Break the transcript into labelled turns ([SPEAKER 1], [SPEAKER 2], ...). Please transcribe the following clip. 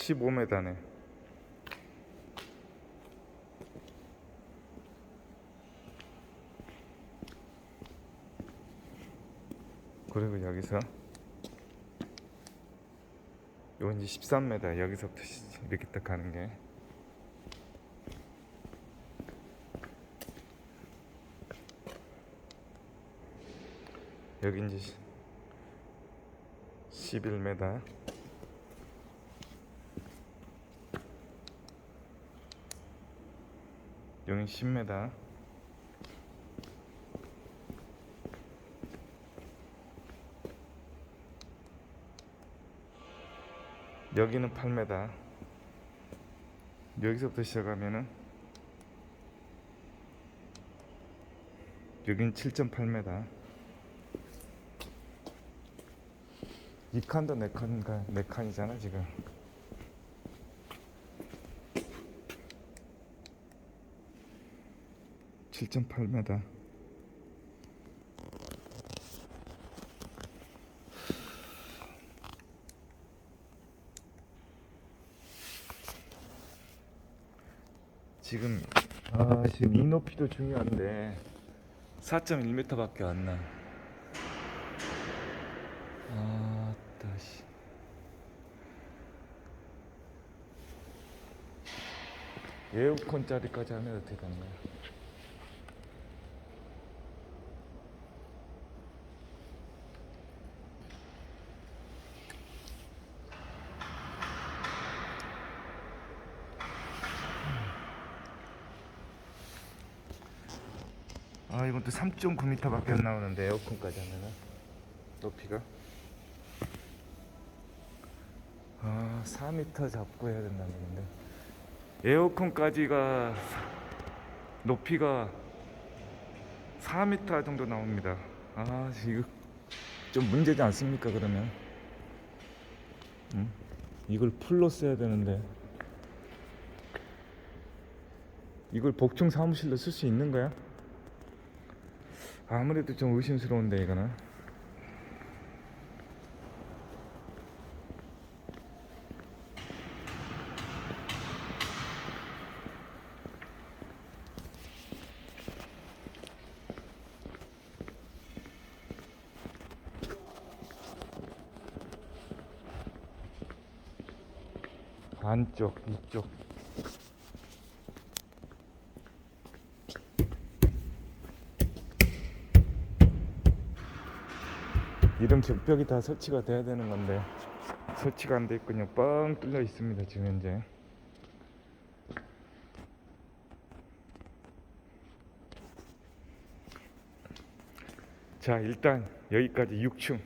[SPEAKER 1] 15m네. 그리고 여기서. 이건 이제 13m 여기서부터 시- 이렇게 딱 가는 게. 여기 이제 11m 여기 10m 여기는 8m 여기서부터 시작하면은 여긴 7.8m 이 칸도 네 칸가 네 칸이잖아 지금 (7.8m) 지금 아 지금 이 높이도 중요한데 4.1m밖에 안 나. 아, 다시. 에어컨 짜리까지 하면 어떻게 되는 거야? 아 이건 또 3.9m밖에 안 나오는데 에어컨까지 하면은. 높이가? 아 4m 잡고 해야 된다는 건데. 에어컨까지가 높이가 4m 정도 나옵니다. 아 이거 좀 문제지 않습니까 그러면? 응? 이걸 풀로 써야 되는데. 이걸 복층 사무실로 쓸 수 있는 거야? 아무래도 좀 의심스러운데 이거는. 안쪽 이쪽 이런 격벽이 다 설치가 돼야 되는 건데. 설치가 안 돼 있군요. 뻥 뚫려 있습니다 지금 현재. 자 일단 여기까지 6층